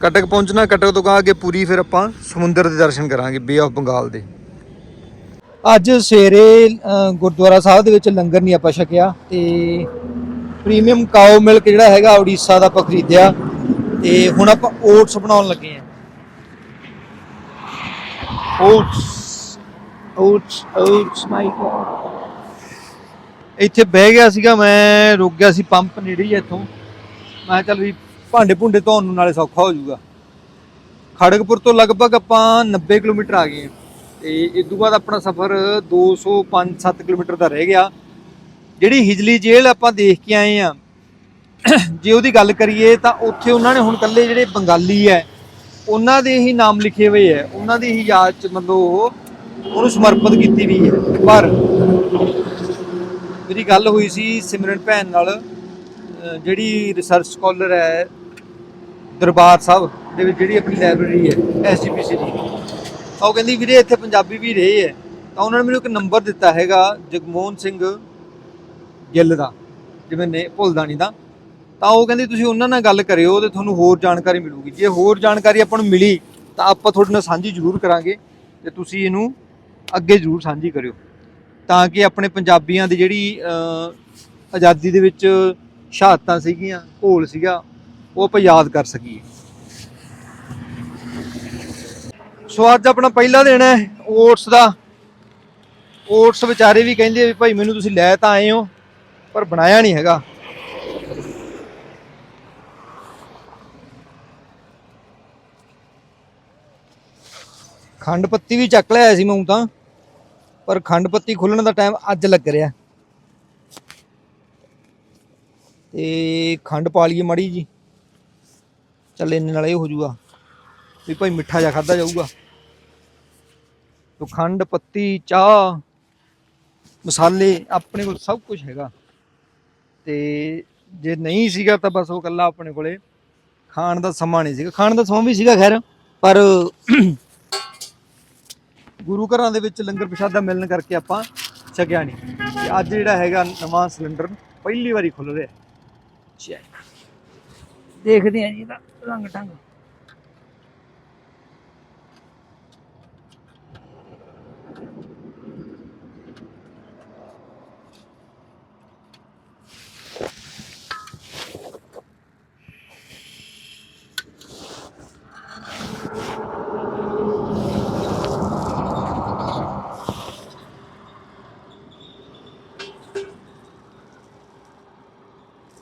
ਕਟਕ ਪਹੁੰਚਣਾ ਕਟਕ ਤੋਂ ਗਾ ਕੇ ਪੂਰੀ ਫਿਰ ਆਪਾਂ ਸਮੁੰਦਰ ਦੇ ਦਰਸ਼ਨ ਕਰਾਂਗੇ ਬੇ ਆਫ ਬੰਗਾਲ ਦੇ। ਅੱਜ ਸਵੇਰੇ ਅ, ਗੁਰਦੁਆਰਾ ਸਾਹਿਬ ਦੇ ਵਿੱਚ ਲੰਗਰ ਨਹੀਂ ਆਪਾਂ ਛਕਿਆ ਤੇ ਪ੍ਰੀਮੀਅਮ ਕਾਓ ਮਿਲਕ ਜਿਹੜਾ ਹੈਗਾ ਉੜੀਸਾ ਦਾ ਆਪਾਂ ਖਰੀਦਿਆ ਤੇ ਹੁਣ ਆਪਾਂ ਓਟਸ ਬਣਾਉਣ ਲੱਗੇ ਆ ਓਟਸ ਓਟਸ ਓਟਸ ਮਾਈ ਇੱਥੇ ਬਹਿ ਗਿਆ ਸੀਗਾ ਮੈਂ ਰੁਕ ਗਿਆ ਸੀ ਪੰਪ ਨੇੜੇ ਹੀ ਆ ਇੱਥੋਂ। ਮੈਂ ਕਿਹਾ ਚੱਲ ਵੀ ਭਾਂਡੇ ਭੁੰਡੇ ਧੋਣ ਨੂੰ ਨਾਲੇ ਸੌਖਾ ਹੋ ਜਾਊਗਾ। ਖੜਗਪੁਰ ਤੋਂ ਲਗਭਗ ਆਪਾਂ 90 ਕਿਲੋਮੀਟਰ ਆ ਗਏ ਹਾਂ। ਤੇ ਇਸ ਤੋਂ ਬਾਅਦ ਆਪਣਾ ਸਫ਼ਰ 205-7 ਕਿਲੋਮੀਟਰ ਦਾ ਰਹਿ ਗਿਆ। ਜਿਹੜੀ ਹਿਜਲੀ ਜੇਲ੍ਹ ਆਪਾਂ ਦੇਖ ਕੇ ਆਏ ਆ ਜੇ ਉਹਦੀ ਗੱਲ ਕਰੀਏ ਤਾਂ ਉੱਥੇ ਉਹਨਾਂ ਨੇ ਹੁਣ ਕੱਲੇ ਜਿਹੜੇ ਬੰਗਾਲੀ ਐ ਉਹਨਾਂ ਦੇ ਹੀ ਨਾਮ ਲਿਖੇ ਹੋਏ ਐ ਉਹਨਾਂ ਦੀ ਹੀ ਯਾਦ ਚ ਮਤਲਬ ਉਹ, ਉਹਨੂੰ ਸਮਰਪਿਤ ਕੀਤੀ ਵੀ ਹੈ। ਪਰ ਮੇਰੀ ਗੱਲ ਹੋਈ ਸੀ ਸਿਮਰਨ ਭੈਣ ਨਾਲ ਜਿਹੜੀ ਰਿਸਰਚ ਸਕਾਲਰ ਹੈ ਦਰਬਾਰ ਸਾਹਿਬ ਦੇ ਵਿੱਚ ਜਿਹੜੀ ਆਪਣੀ ਲਾਇਬ੍ਰੇਰੀ ਹੈ ਐਸਜੀਪੀਸੀ ਦੀ। ਤਾਂ ਉਹ ਕਹਿੰਦੀ, ਵੀਰੇ, ਇੱਥੇ ਪੰਜਾਬੀ ਵੀ ਰਹੇ ਹੈ। ਤਾਂ ਉਹਨਾਂ ਨੇ ਮੈਨੂੰ ਇੱਕ ਨੰਬਰ ਦਿੱਤਾ ਹੈਗਾ, ਜਗਮੋਹਨ ਸਿੰਘ ਗਿੱਲ ਦਾ, ਜਿਵੇਂ ਨੇ ਭੁੱਲਦਾ ਨਹੀਂ ਦਾ। ਤਾਂ ਉਹ ਕਹਿੰਦੀ, ਤੁਸੀਂ ਉਹਨਾਂ ਨਾਲ ਗੱਲ ਕਰਿਓ, ਤੇ ਤੁਹਾਨੂੰ ਹੋਰ ਜਾਣਕਾਰੀ ਮਿਲੂਗੀ। ਜੇ ਹੋਰ ਜਾਣਕਾਰੀ ਆਪਾਂ ਨੂੰ ਮਿਲੀ, ਤਾਂ ਆਪਾਂ ਤੁਹਾਡੇ ਨਾਲ ਸਾਂਝੀ ਜ਼ਰੂਰ ਕਰਾਂਗੇ, ਤੇ ਤੁਸੀਂ ਇਹਨੂੰ ਅੱਗੇ ਜ਼ਰੂਰ ਸਾਂਝੀ ਕਰਿਓ। ਤਾਂ ਕਿ ਆਪਣੇ ਪੰਜਾਬੀਆਂ ਦੀ ਜਿਹੜੀ ਆਜ਼ਾਦੀ ਦੇ ਵਿੱਚ ਸ਼ਹਾਦਤਾਂ ਸੀਗੀਆਂ, ਘੋਲ ਸੀਗਾ ਉਹ ਆਪਾਂ ਯਾਦ ਕਰ ਸਕੀਏ। ਸੋ ਅੱਜ ਆਪਣਾ ਪਹਿਲਾ ਦਿਨ ਹੈ ਓਟਸ ਦਾ। ਓਟਸ ਵਿਚਾਰੇ ਵੀ ਕਹਿੰਦੇ ਵੀ ਭਾਈ ਮੈਨੂੰ ਤੁਸੀਂ ਲੈ ਤਾਂ ਆਏ ਹੋ, ਪਰ ਬਣਾਇਆ ਨਹੀਂ ਹੈਗਾ। ਖੰਡ ਪੱਤੀ ਵੀ ਚੱਕ ਲਿਆ ਸੀ ਮੈਂ ਤਾਂ, ਪਰ ਖੰਡ ਪੱਤੀ ਖੁੱਲਣ ਦਾ ਟਾਈਮ ਅੱਜ ਲੱਗ ਰਿਹਾ। ਤੇ ਖੰਡ ਪਾ ਲਈਏ ਮੜੀ ਜੀ ਚੱਲ ਇੰਨੇ ਨਾਲ ਇਹ ਹੋ ਜਾਊਗਾ ਵੀ ਭਾਈ ਮਿੱਠਾ ਜਿਹਾ ਖਾਦਾ ਜਾਊਗਾ। ਖੰਡ, ਪੱਤੀ, ਚਾਹ, ਮਸਾਲੇ, ਆਪਣੇ ਕੋਲ ਸਭ ਕੁਝ ਹੈਗਾ। ਤੇ ਜੇ ਨਹੀਂ ਸੀਗਾ ਤਾਂ ਬਸ ਉਹ ਕੱਲਾ ਆਪਣੇ ਕੋਲੇ। ਖਾਣ ਦਾ ਸਮਾਂ ਨਹੀਂ ਸੀਗਾ। ਖਾਣ ਦਾ ਸਮਾਂ ਵੀ ਸੀਗਾ ਖੈਰ, ਪਰ ਗੁਰੂ ਘਰਾਂ ਦੇ ਵਿੱਚ ਲੰਗਰ ਪ੍ਰਸ਼ਾਦਾ ਮਿਲਣ ਕਰਕੇ ਆਪਾਂ ਛਕਿਆ ਨਹੀਂ। ਤੇ ਅੱਜ ਜਿਹੜਾ ਹੈਗਾ ਨਵਾਂ ਸਿਲੰਡਰ ਪਹਿਲੀ ਵਾਰੀ ਖੁੱਲ ਰਿਹਾ। ਚੈੱਕ
ਦੇਖਦੇ ਆ ਜੀ ਇਹਦਾ ਰੰਗ ਢੰਗ।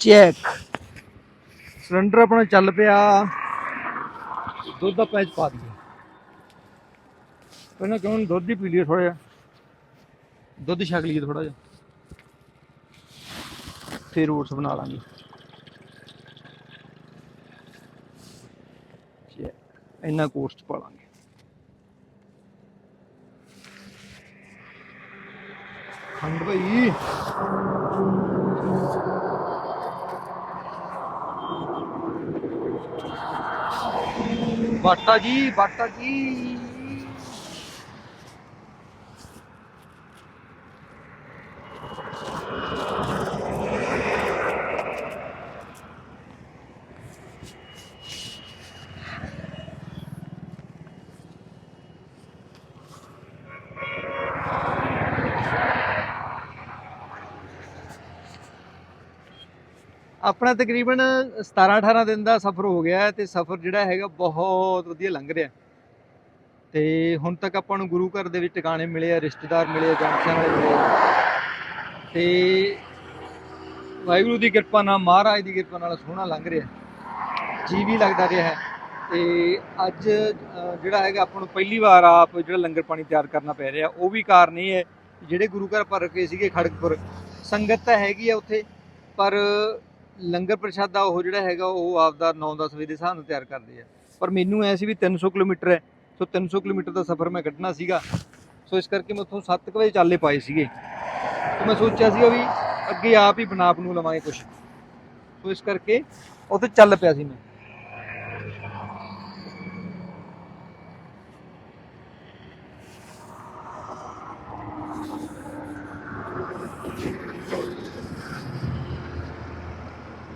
ਚੈੱਕ। ਸਿਲੰਡਰ ਆਪਣਾ ਚੱਲ ਪਿਆ। ਦੁੱਧ ਦਾ ਪੈਚ ਪਾ ਦਈਏ। ਪਹਿਲਾਂ ਕਿਉਂ ਦੁੱਧ ਹੀ ਪੀ ਲਈਏ ਥੋੜਾ ਜਿਹਾ। ਦੁੱਧ ਛਕ ਲਈਏ ਥੋੜਾ ਜਿਹਾ। ਫਿਰ ਓਟਸ ਬਣਾ ਲਾਂਗੇ। ਇੰਨਾ ਕੋਰਸ 'ਚ ਪਾ ਲਾਂਗੇ। ਖੰਡ ਭਾਈ। ਬਾਟਾ ਜੀ ਬਾਟਾ ਜੀ। ਆਪਣਾ ਤਕਰੀਬਨ 17 18 ਦਿਨ ਦਾ ਸਫ਼ਰ ਹੋ ਗਿਆ ਤੇ ਸਫ਼ਰ ਜਿਹੜਾ ਹੈਗਾ ਬਹੁਤ ਵਧੀਆ ਲੰਘ ਰਿਹਾ ਤੇ ਹੁਣ ਤੱਕ ਆਪਾਂ ਨੂੰ ਗੁਰੂ ਘਰ ਦੇ ਵਿੱਚ ਟਿਕਾਣੇ ਮਿਲੇ ਆ, ਰਿਸ਼ਤੇਦਾਰ ਮਿਲੇ ਆ ਜਾਣਸਾਂ ਵਾਲੇ ਮਿਲੇ ਤੇ ਵਾਹਿਗੁਰੂ ਦੀ ਕਿਰਪਾ ਨਾਲ, ਮਹਾਰਾਜ ਦੀ ਕਿਰਪਾ ਨਾਲ ਸੋਹਣਾ ਲੰਘ ਰਿਹਾ ਜੀ ਵੀ ਲੱਗਦਾ ਰਿਹਾ ਹੈ। ਤੇ ਅੱਜ ਜਿਹੜਾ ਹੈਗਾ ਆਪਾਂ ਨੂੰ ਪਹਿਲੀ ਵਾਰ ਆਪ ਜਿਹੜਾ ਲੰਗਰ ਪਾਣੀ ਤਿਆਰ ਕਰਨਾ ਪੈ ਰਿਹਾ, ਉਹ ਵੀ ਕਾਰਨ ਇਹ ਹੈ ਜਿਹੜੇ ਗੁਰੂ ਘਰ ਭਰ ਕੇ ਸੀਗੇ ਖੜਕਪੁਰ ਸੰਗਤ ਤਾਂ ਹੈਗੀ ਆ ਉੱਥੇ, ਪਰ ਲੰਗਰ ਪ੍ਰਸ਼ਾਦਾ ਉਹ ਜਿਹੜਾ ਹੈਗਾ, ਉਹ ਆਪਦਾ 9-10 ਵਜੇ ਦੇ ਹਿਸਾਬ ਨਾਲ ਤਿਆਰ ਕਰਦੇ ਆ। ਪਰ ਮੈਨੂੰ ਐ ਸੀ ਵੀ 300 ਕਿਲੋਮੀਟਰ ਹੈ, ਸੋ 300 ਕਿਲੋਮੀਟਰ ਦਾ ਸਫ਼ਰ ਮੈਂ ਕੱਢਣਾ ਸੀਗਾ। ਸੋ ਇਸ ਕਰਕੇ ਮੈਂ ਉੱਥੋਂ 7 ਵਜੇ ਚਾਲੇ ਪਾਏ ਸੀਗੇ। ਤੇ ਮੈਂ ਸੋਚਿਆ ਸੀਗਾ ਵੀ ਅੱਗੇ ਆਪ ਹੀ ਬਣਾ ਬਣੂ ਲਵਾਂਗੇ ਕੁਝ ਸੋ ਇਸ ਕਰਕੇ ਉੱਥੇ ਚੱਲ ਪਿਆ ਸੀ ਮੈਂ।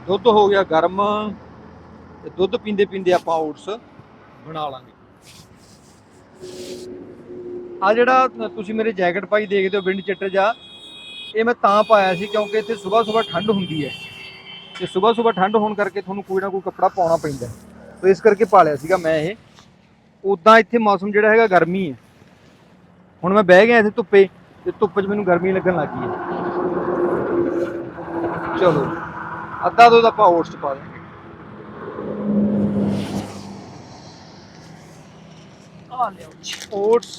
ਦੁੱਧ ਹੋ ਗਿਆ ਗਰਮ ਤੇ ਦੁੱਧ ਪੀਂਦੇ ਪੀਂਦੇ ਆਪਾਂ ਓਟਸ ਬਣਾ ਲਾਂਗੇ। ਆ ਜਿਹੜਾ ਤੁਸੀਂ ਮੇਰੇ ਜੈਕਟ ਪਾਈ ਦੇਖਦੇ ਹੋ ਵਿੰਡ ਚਿੱਟਰ ਜਾ ਇਹ ਮੈਂ ਤਾਂ ਪਾਇਆ ਸੀ ਕਿਉਂਕਿ ਇੱਥੇ ਸਵੇਰ ਸਵੇਰ ਠੰਡ ਹੁੰਦੀ ਹੈ। ਤੇ ਸਵੇਰ ਸਵੇਰ ਠੰਡ ਹੋਣ ਕਰਕੇ ਤੁਹਾਨੂੰ ਕੋਈ ਨਾ ਕੋਈ ਕੱਪੜਾ ਪਾਉਣਾ ਪੈਂਦਾ ਸੋ ਇਸ ਕਰਕੇ ਪਾ ਲਿਆ ਸੀਗਾ ਮੈਂ ਇਹ। ਉਦਾਂ ਇੱਥੇ ਮੌਸਮ ਜਿਹੜਾ ਹੈਗਾ ਗਰਮੀ ਹੈ। ਹੁਣ ਮੈਂ ਬਹਿ ਗਿਆ ਇੱਥੇ ਧੁੱਪੇ ਤੇ ਧੁੱਪ 'ਚ ਮੈਨੂੰ ਗਰਮੀ ਲੱਗਣ ਲੱਗੀ ਹੈ। ਚਲੋ। ਅੱਧਾ ਦੁੱਧ ਆਪਾਂ ਓਟਸ 'ਚ ਪਾ ਦਾਂਗੇ
ਆ ਲਿਓ ਜੀ।
ਓਟਸ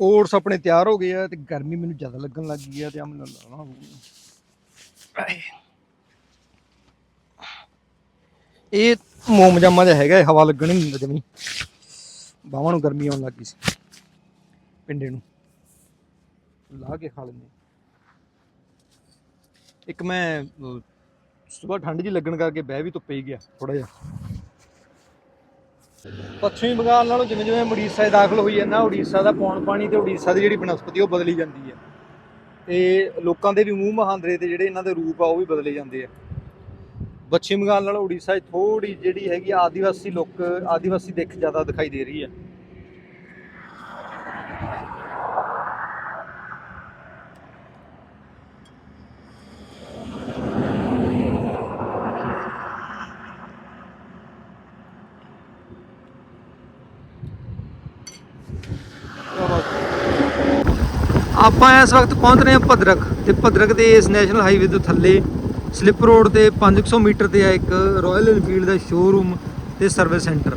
ਓਟਸ ਆਪਣੇ ਤਿਆਰ ਹੋ ਗਏ ਆ ਤੇ ਗਰਮੀ ਮੈਨੂੰ ਜ਼ਿਆਦਾ ਲੱਗਣ ਲੱਗ ਗਈ ਆ ਤੇ ਆ ਮੈਨੂੰ ਲਾਉਣਾ ਹੋਊਗਾ ਇਹ ਮੋਮ ਜਾਮਾ ਜਿਹਾ ਹੈਗਾ ਹਵਾ ਲੱਗਣ ਨਹੀਂ ਦਿੰਦਾ ਜਮੀ। ਬਾਹਾਂ ਨੂੰ ਗਰਮੀ ਆਉਣ ਲੱਗ ਗਈ ਸੀ ਪਿੰਡੇ ਨੂੰ। ਲਾ ਕੇ ਖਾ ਲੈਂਦੇ ਇੱਕ ਮੈਂ ਸਵੇਰ ਠੰਡ ਜੀ ਲੱਗਣ ਕਰਕੇ ਬਹਿ ਵੀ ਧੁੱਪੇ ਹੀ ਗਿਆ ਥੋੜਾ ਜਿਹਾ। ਪੱਛਮੀ ਬੰਗਾਲ ਨਾਲੋਂ ਜਿਵੇਂ ਜਿਵੇਂ ਉੜੀਸਾ 'ਚ ਦਾਖਲ ਹੋਈ ਜਾਂਦਾ ਉੜੀਸਾ ਦਾ ਪੌਣ ਪਾਣੀ ਤੇ ਉੜੀਸਾ ਦੀ ਜਿਹੜੀ ਬਨਸਪਤੀ ਉਹ ਬਦਲੀ ਜਾਂਦੀ ਹੈ। ਤੇ ਲੋਕਾਂ ਦੇ ਵੀ ਮੂੰਹ ਮਹਾਂਦਰੇ ਤੇ ਜਿਹੜੇ ਇਹਨਾਂ ਦੇ ਰੂਪ ਆ, ਉਹ ਵੀ ਬਦਲੇ ਜਾਂਦੇ ਆ। ਪੱਛਮੀ ਬੰਗਾਲ ਨਾਲੋਂ ਉੜੀਸਾ 'ਚ ਥੋੜੀ ਜਿਹੜੀ ਹੈਗੀ ਆ ਆਦੀਵਾਸੀ ਲੋਕ, ਆਦੀਵਾਸੀ ਦਿੱਖ ਜ਼ਿਆਦਾ ਦਿਖਾਈ ਦੇ ਰਹੀ ਹੈ ਆਪਾਂ ਇਸ ਵਕਤ ਪਹੁੰਚ ਰਹੇ ਹਾਂ ਭਦਰਕ ਤੇ ਭਦਰਕ ਦੇ ਇਸ ਨੈਸ਼ਨਲ ਹਾਈਵੇ ਤੋਂ ਥੱਲੇ। ਸਲਿੱਪ ਰੋਡ ਤੇ 500 ਮੀਟਰ ਤੇ ਆ ਇੱਕ ਰਾਇਲ ਐਨਫੀਲਡ ਦਾ ਸ਼ੋਰੂਮ ਤੇ ਸਰਵਿਸ ਸੈਂਟਰ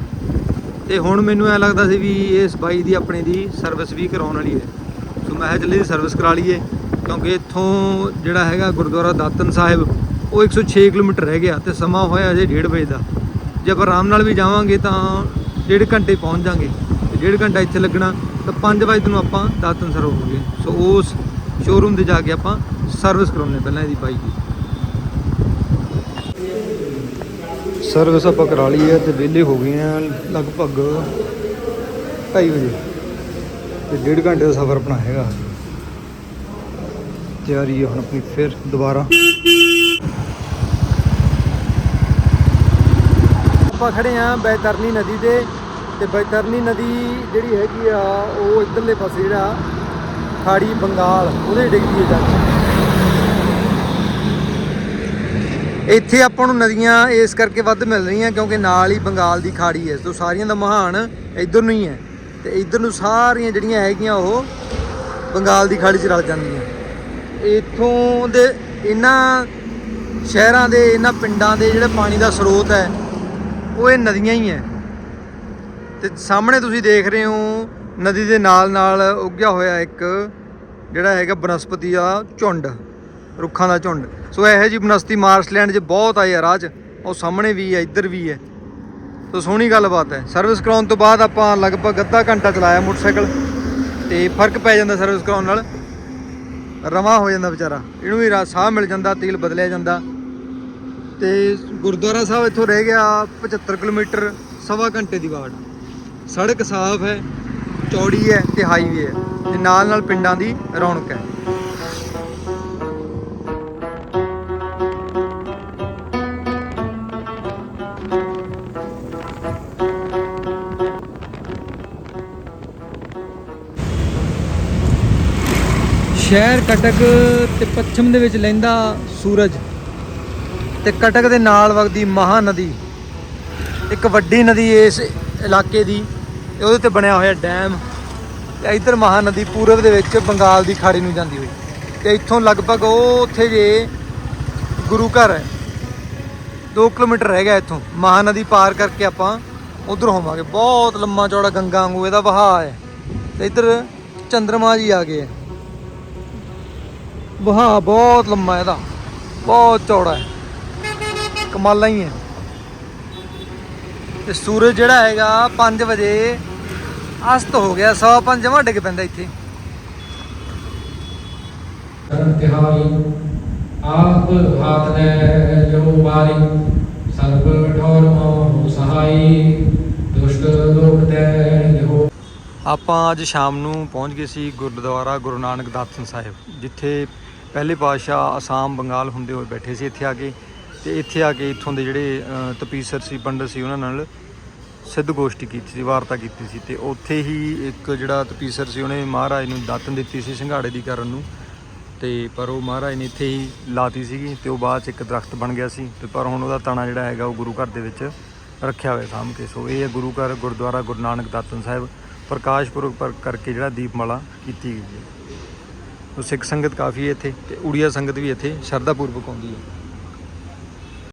ਤੇ ਹੁਣ ਮੈਨੂੰ ਐ ਲੱਗਦਾ ਸੀ ਵੀ ਇਸ ਬਾਈ ਦੀ ਆਪਣੇ ਦੀ ਸਰਵਿਸ ਵੀ ਕਰਾਉਣ ਵਾਲੀ ਹੈ। ਸੋ ਮੈਂ ਕਿਹਾ ਚੱਲੇ ਦੀ ਸਰਵਿਸ ਕਰਾ ਲਈਏ, ਕਿਉਂਕਿ ਇੱਥੋਂ ਜਿਹੜਾ ਹੈਗਾ ਗੁਰਦੁਆਰਾ ਦਾਤਨ ਸਾਹਿਬ, ਉਹ 106 ਕਿਲੋਮੀਟਰ ਰਹਿ ਗਿਆ ਤੇ ਸਮਾਂ ਹੋਇਆ ਅਜੇ 1:30 ਵਜੇ ਦਾ। ਜੇ ਆਪਾਂ ਆਰਾਮ ਨਾਲ ਵੀ ਜਾਵਾਂਗੇ ਤਾਂ ਡੇਢ ਘੰਟੇ ਪਹੁੰਚ ਜਾਾਂਗੇ। ਤੇ ਡੇਢ ਘੰਟਾ ਇੱਥੇ ਲੱਗਣਾ। ਤਾਂ 5 ਵਜੇ ਨੂੰ ਆਪਾਂ ਦਾਤਨ ਸਰ ਹੋਵਾਂਗੇ ਸੋ ਉਸ ਸ਼ੋਰੂਮ ਤੇ ਜਾ ਕੇ ਆਪਾਂ ਸਰਵਿਸ ਕਰਾਉਣੇ ਪਹਿਲਾਂ ਇਹਦੀ ਬਾਈਕ ਦੀ। ਸਰਵਿਸ ਆਪਾਂ ਕਰਾ ਲਈ ਹੈ ਤੇ ਵਿਹਲੇ ਹੋ ਗਏ ਆ ਲਗਭਗ 2:30 ਵਜੇ ਤੇ ਡੇਢ ਘੰਟੇ ਦਾ ਸਫ਼ਰ ਆਪਣਾ ਹੈਗਾ। ਤਿਆਰੀ ਹੈ ਹੁਣ ਆਪਣੀ ਫਿਰ ਦੁਬਾਰਾ। ਆਪਾਂ ਖੜੇ ਆ ਬੈਤਰਨੀ ਨਦੀ ਤੇ ਤੇ ਬੈਤਰਨੀ ਨਦੀ ਜਿਹੜੀ ਹੈਗੀ ਆ, ਉਹ ਇਧਰਲੇ ਪਾਸੇ ਜਿਹੜਾ ਖਾੜੀ ਬੰਗਾਲ, ਉਹਦੇ ਡਿੱਗਦੀ ਹੈ ਜਾ ਕੇ। ਇੱਥੇ ਆਪਾਂ ਨੂੰ ਨਦੀਆਂ ਇਸ ਕਰਕੇ ਵੱਧ ਮਿਲ ਰਹੀਆਂ ਕਿਉਂਕਿ ਨਾਲ ਹੀ ਬੰਗਾਲ ਦੀ ਖਾੜੀ ਹੈ। ਸੋ ਸਾਰੀਆਂ ਦਾ ਮਹਾਨ ਇਧਰ ਨੂੰ ਹੀ ਹੈ। ਤੇ ਇਧਰ ਨੂੰ ਸਾਰੀਆਂ ਜਿਹੜੀਆਂ ਹੈਗੀਆਂ, ਉਹ ਬੰਗਾਲ ਦੀ ਖਾੜੀ 'ਚ ਰਲ ਜਾਂਦੀਆਂ। ਇੱਥੋਂ ਦੇ ਇਹਨਾਂ ਸ਼ਹਿਰਾਂ ਦੇ, ਇਹਨਾਂ ਪਿੰਡਾਂ ਦੇ ਜਿਹੜੇ ਪਾਣੀ ਦਾ ਸਰੋਤ ਹੈ, ਉਹ ਇਹ ਨਦੀਆਂ ਹੀ ਹੈ। ਤੇ ਸਾਹਮਣੇ ਤੁਸੀਂ ਦੇਖ ਰਹੇ ਹੋ ਨਦੀ ਦੇ ਨਾਲ ਨਾਲ ਉੱਗਿਆ ਹੋਇਆ ਇੱਕ ਜਿਹੜਾ ਹੈਗਾ ਬਨਸਪਤੀ ਦਾ ਝੁੰਡ, ਰੁੱਖਾਂ ਦਾ ਝੁੰਡ। ਸੋ ਇਹੋ ਜੀ ਬਨਸਤੀ ਮਾਰਸ਼ਲੈਂਡ 'ਚ ਬਹੁਤ ਆਈ ਆ ਰਾਹ 'ਚ। ਉਹ ਸਾਹਮਣੇ ਵੀ ਹੈ, ਇੱਧਰ ਵੀ ਹੈ। ਸੋ ਸੋਹਣੀ ਗੱਲਬਾਤ ਹੈ। ਸਰਵਿਸ ਕਰਾਉਣ ਤੋਂ ਬਾਅਦ ਆਪਾਂ ਲਗਭਗ ਅੱਧਾ ਘੰਟਾ ਚਲਾਇਆ ਮੋਟਰਸਾਈਕਲ ਤੇ ਫ਼ਰਕ ਪੈ ਜਾਂਦਾ ਸਰਵਿਸ ਕਰਾਉਣ ਨਾਲ। ਰਵਾ ਹੋ ਜਾਂਦਾ ਵਿਚਾਰਾ। ਇਹਨੂੰ ਵੀ ਰਾ- ਸਾਹ ਮਿਲ ਜਾਂਦਾ, ਤੇਲ ਬਦਲਿਆ ਜਾਂਦਾ। ਤੇ ਗੁਰਦੁਆਰਾ ਸਾਹਿਬ ਇੱਥੋਂ ਰਹਿ ਗਿਆ 75 ਕਿਲੋਮੀਟਰ, ਸਵਾ ਘੰਟੇ ਦੀ ਵਾਟ। ਸੜਕ ਸਾਫ਼ ਹੈ, ਚੌੜੀ ਹੈ ਤੇ ਹਾਈਵੇ ਹੈ ਤੇ ਨਾਲ ਨਾਲ ਪਿੰਡਾਂ ਦੀ ਰੌਣਕ ਹੈ। ਸ਼ਹਿਰ ਕਟਕ ਤੇ ਪੱਛਮ ਦੇ ਵਿੱਚ ਲੈਂਦਾ ਸੂਰਜ ਤੇ ਕਟਕ ਦੇ ਨਾਲ ਵਗਦੀ ਮਹਾਨਦੀ। ਇੱਕ ਵੱਡੀ ਨਦੀ ਇਸ ਇਲਾਕੇ ਦੀ ਤੇ ਉਹਦੇ ਤੇ ਬਣਿਆ ਹੋਇਆ ਡੈਮ। ਤੇ ਇੱਧਰ ਮਹਾਨਦੀ ਪੂਰਬ ਦੇ ਵਿੱਚ ਬੰਗਾਲ ਦੀ ਖਾੜੀ ਨੂੰ ਜਾਂਦੀ ਹੋਈ। ਤੇ ਇੱਥੋਂ ਲਗਭਗ ਉਹ ਉੱਥੇ ਜੇ ਗੁਰੂ ਘਰ ਹੈ। 2 ਕਿਲੋਮੀਟਰ ਰਹਿ ਗਿਆ ਇੱਥੋਂ। ਮਹਾਨਦੀ ਪਾਰ ਕਰਕੇ ਆਪਾਂ ਉਧਰ ਹੋਵਾਂਗੇ। ਬਹੁਤ ਲੰਮਾ ਚੌੜਾ ਗੰਗਾ ਵਾਂਗੂ ਇਹਦਾ ਵਹਾਅ ਹੈ। ਤੇ ਇੱਧਰ ਚੰਦਰਮਾ ਜੀ ਆ ਗਏ ਹੈ। ਵਹਾਅ ਬਹੁਤ ਲੰਮਾ ਇਹਦਾ। ਬਹੁਤ ਚੌੜਾ ਹੈ। ਕਮਾਲਾਂ ਹੀ ਹੈ। ਤੇ ਸੂਰਜ ਜਿਹੜਾ ਹੈਗਾ 5 ਵਜੇ ਅਸਤ ਹੋ ਗਿਆ 105 ਜਮਾ ਡਿੱਗ ਪੈਂਦਾ ਇੱਥੇ।
ਤਿਹਾਰੀ ਆਪ ਹਾਥ ਨੇ ਜੋ ਬਾਰੀ ਸਰਬ ਠੌਰ ਮੋ ਸਹਾਈ ਦੁਸ਼ਟ ਲੋਕ ਤੇ ਲਿਹੋ।
ਆਪਾਂ ਅੱਜ ਸ਼ਾਮ ਨੂੰ ਪਹੁੰਚ ਗਏ ਸੀ ਗੁਰਦੁਆਰਾ ਗੁਰੂ ਨਾਨਕ ਦਾਤਨ ਸਾਹਿਬ ਜਿੱਥੇ ਪਹਿਲੇ ਪਾਤਸ਼ਾਹ ਅਸਾਮ ਬੰਗਾਲ ਹੁੰਦੇ ਹੋਏ ਬੈਠੇ ਸੀ ਇੱਥੇ ਆ ਕੇ ਤੇ ਇੱਥੇ ਆ ਕੇ ਇੱਥੋਂ ਦੇ ਜਿਹੜੇ ਤਪੀਸਰ ਸੀ, ਪੰਡਤ ਸੀ, ਉਹਨਾਂ ਨਾਲ ਸਿੱਧ ਗੋਸ਼ਟੀ ਕੀਤੀ ਸੀ, ਵਾਰਤਾ ਕੀਤੀ ਸੀ ਤੇ ਉੱਥੇ ਹੀ ਇੱਕ ਜਿਹੜਾ ਤਪੀਸਰ ਸੀ, ਉਹਨੇ ਮਹਾਰਾਜ ਨੂੰ ਦਾਤਨ ਦਿੱਤੀ ਸੀ ਸੰਘਾੜੇ ਦੀ ਕਰਨ ਨੂੰ ਤੇ ਪਰ ਉਹ ਮਹਾਰਾਜ ਨੇ ਇੱਥੇ ਹੀ ਲਾਤੀ ਸੀਗੀ ਤੇ ਉਹ ਬਾਅਦ ਚ ਇੱਕ ਦਰਖਤ ਬਣ ਗਿਆ ਸੀ ਤੇ ਪਰ ਹੁਣ ਉਹਦਾ ਤਣਾ ਜਿਹੜਾ ਹੈਗਾ ਉਹ ਗੁਰੂ ਘਰ ਦੇ ਵਿੱਚ ਰੱਖਿਆ ਹੋਇਆ ਸਾਂਭ ਕੇ। ਸੋ ਇਹ ਹੈ ਗੁਰੂ ਘਰ, ਗੁਰਦੁਆਰਾ, ਗੁਰੂ ਨਾਨਕ ਦਾਤਨ ਸਾਹਿਬ, ਪ੍ਰਕਾਸ਼ ਪੁਰਬ ਪਰ ਕਰਕੇ ਜਿਹੜਾ ਦੀਪਮਾਲਾ ਕੀਤੀ ਗਈ ਹੈ। ਸੋ ਸਿੱਖ ਸੰਗਤ ਕਾਫੀ ਹੈ ਇੱਥੇ ਤੇ ਉੜੀਆ ਸੰਗਤ ਵੀ ਇੱਥੇ ਸ਼ਰਧਾ ਪੂਰਵਕ ਆਉਂਦੀ ਹੈ।